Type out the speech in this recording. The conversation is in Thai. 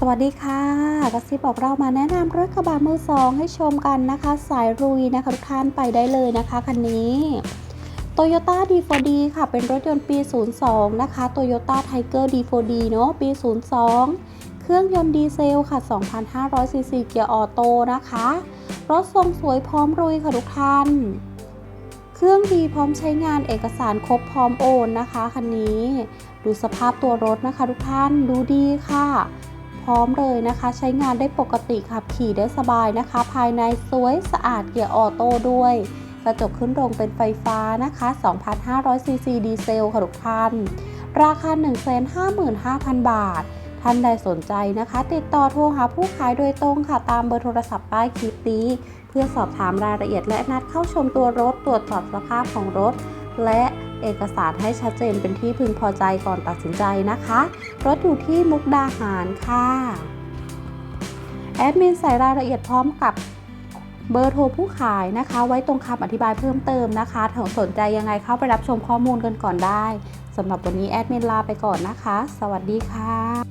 สวัสดีค่ะกระซิบบอกเรามาแนะนำรถกระบะมือสองให้ชมกันนะคะ สายรุยนะคะทุกท่านไปได้เลยนะคะคันนี้ Toyota D4D ค่ะ เป็นรถยนต์ปี 02 นะคะ Toyota Tiger D4D เนาะปี 02 เครื่องยนต์ดีเซลค่ะ 2,500 ซีซีเกียร์ออโต้นะคะ รถทรงสวยพร้อมรุยค่ะทุกท่าน เครื่องดีพร้อมใช้งานเอกสารครบพร้อมโอนนะคะคันนี้ ดูสภาพตัวรถนะคะทุกท่านดูดีค่ะ ร้อมเลยนะคะ ใช้งานได้ปกติขับขี่ได้สบายนะคะ ภายในสวยสะอาดเกียร์ออโต้ด้วย กระจกขึ้นลงเป็นไฟฟ้านะคะ 2,500 ซีซีดีเซลค่ะทุกท่านราคา 155,000 บาท ท่านใดสนใจนะคะ ติดต่อโทรหาผู้ขายโดยตรงค่ะ ตามเบอร์โทรศัพท์ใต้คลิปนี้ เพื่อสอบถามรายละเอียดและนัดเข้าชมตัวรถ ตรวจสอบสภาพของรถ และ เอกสารให้ชัดเจนเป็นที่พึงพอใจก่อนตัดสินใจนะคะ รถอยู่ที่มุกดาหารค่ะ แอดมินใส่รายละเอียดพร้อมกับเบอร์โทรผู้ขายนะคะ ไว้ตรงคำอธิบายเพิ่มเติมนะคะถ้าสนใจยังไงเข้าไปรับชมข้อมูลกันก่อนได้สำหรับวันนี้แอดมินลาไปก่อนนะคะ สวัสดีค่ะ